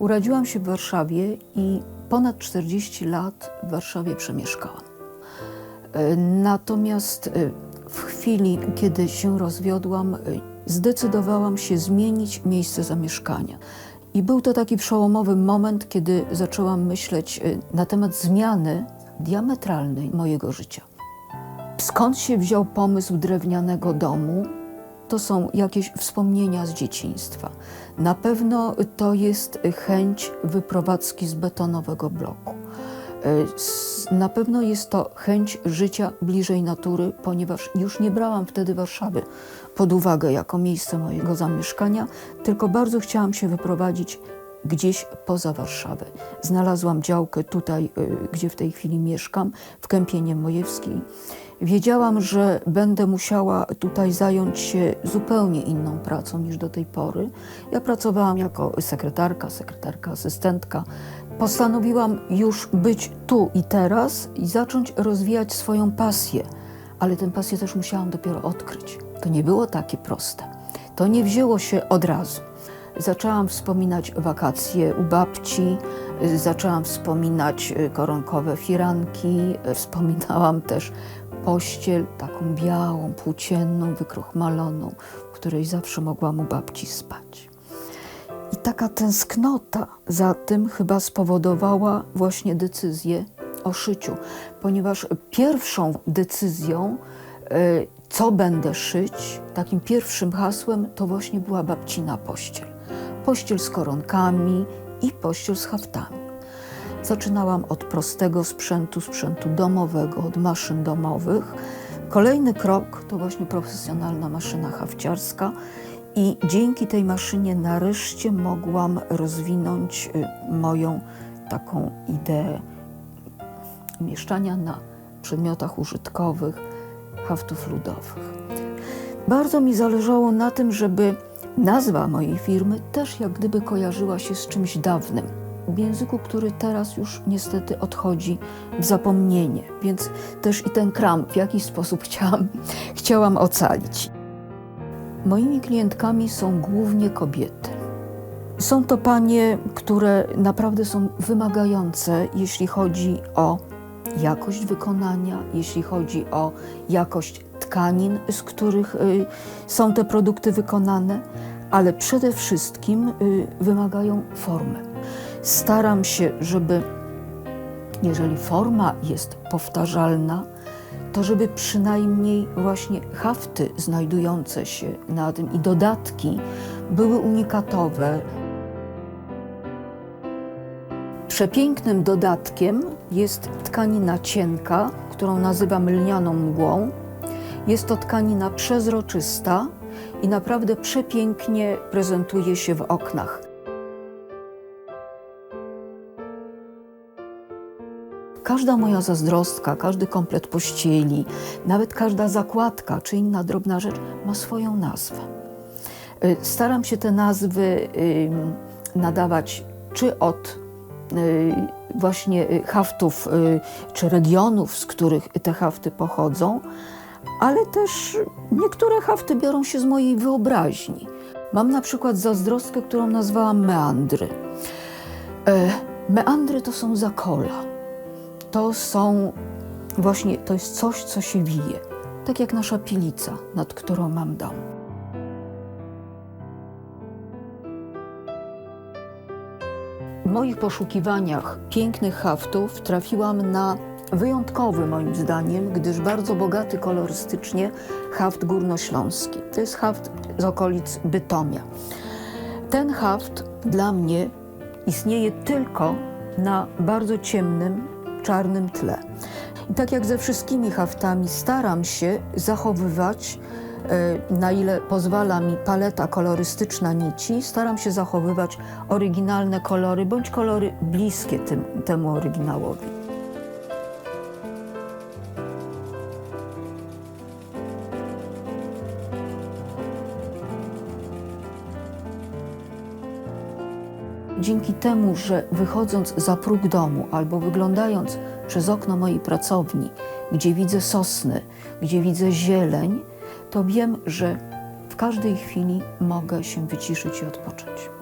Urodziłam się w Warszawie i ponad 40 lat w Warszawie przemieszkałam. E, Natomiast e, w chwili, kiedy się rozwiodłam, e, zdecydowałam się zmienić miejsce zamieszkania. I był to taki przełomowy moment, kiedy zaczęłam myśleć na temat zmiany diametralnej mojego życia. Skąd się wziął pomysł drewnianego domu? To są jakieś wspomnienia z dzieciństwa. Na pewno to jest chęć wyprowadzki z betonowego bloku. E, Na pewno jest to chęć życia bliżej natury, ponieważ już nie brałam wtedy Warszawy pod uwagę jako miejsce mojego zamieszkania, tylko bardzo chciałam się wyprowadzić gdzieś poza Warszawę. Znalazłam działkę tutaj, y, gdzie w tej chwili mieszkam, w Kępienie Mojewskiej. Wiedziałam, że będę musiała tutaj zająć się zupełnie inną pracą niż do tej pory. Ja pracowałam jako sekretarka, sekretarka, asystentka. Postanowiłam już być tu i teraz i zacząć rozwijać swoją pasję, ale tę pasję też musiałam dopiero odkryć. To nie było takie proste. To nie wzięło się od razu. Zaczęłam wspominać wakacje u babci, zaczęłam wspominać y, koronkowe firanki, y, wspominałam też pościel taką białą, płócienną, wykrochmaloną, w której zawsze mogłam u babci spać. I taka tęsknota za tym chyba spowodowała właśnie decyzję o szyciu, ponieważ pierwszą decyzją, y, co będę szyć, takim pierwszym hasłem to właśnie była babcina pościel. Pościel z koronkami i pościel z haftami. Zaczynałam od prostego sprzętu, sprzętu domowego, od maszyn domowych. Kolejny krok to właśnie profesjonalna maszyna hafciarska i dzięki tej maszynie nareszcie mogłam rozwinąć y, moją taką ideę umieszczania na przedmiotach użytkowych haftów ludowych. Bardzo mi zależało na tym, żeby nazwa mojej firmy też jak gdyby kojarzyła się z czymś dawnym. W języku, który teraz już niestety odchodzi w zapomnienie, więc też i ten kram w jakiś sposób chciałam, chciałam ocalić. Moimi klientkami są głównie kobiety. Są to panie, które naprawdę są wymagające, jeśli chodzi o jakość wykonania, jeśli chodzi o jakość tkanin, z których y, są te produkty wykonane, ale przede wszystkim y, wymagają formy. Staram się, żeby jeżeli forma jest powtarzalna, to żeby przynajmniej właśnie hafty znajdujące się na tym i dodatki były unikatowe. Przepięknym dodatkiem jest tkanina cienka, którą nazywam lnianą mgłą. Jest to tkanina przezroczysta i naprawdę przepięknie prezentuje się w oknach. Każda moja zazdrostka, każdy komplet pościeli, nawet każda zakładka czy inna drobna rzecz ma swoją nazwę. Y, Staram się te nazwy nadawać czy od y, właśnie haftów y, czy regionów, z których te hafty pochodzą, ale też niektóre hafty biorą się z mojej wyobraźni. Mam na przykład zazdrostkę, którą nazwałam meandry. E, Meandry to są zakola. To są właśnie, to jest coś, co się wije. Tak jak nasza pilica, nad którą mam dom. W moich poszukiwaniach pięknych haftów trafiłam na wyjątkowy moim zdaniem, gdyż bardzo bogaty kolorystycznie haft górnośląski. To jest haft z okolic Bytomia. Ten haft dla mnie istnieje tylko na bardzo ciemnym, czarnym tle. I tak jak ze wszystkimi haftami, staram się zachowywać, e, na ile pozwala mi paleta kolorystyczna nici, staram się zachowywać oryginalne kolory bądź kolory bliskie tym, temu oryginałowi. Dzięki temu, że wychodząc za próg domu albo wyglądając przez okno mojej pracowni, gdzie widzę sosny, gdzie widzę zieleń, to wiem, że w każdej chwili mogę się wyciszyć i odpocząć.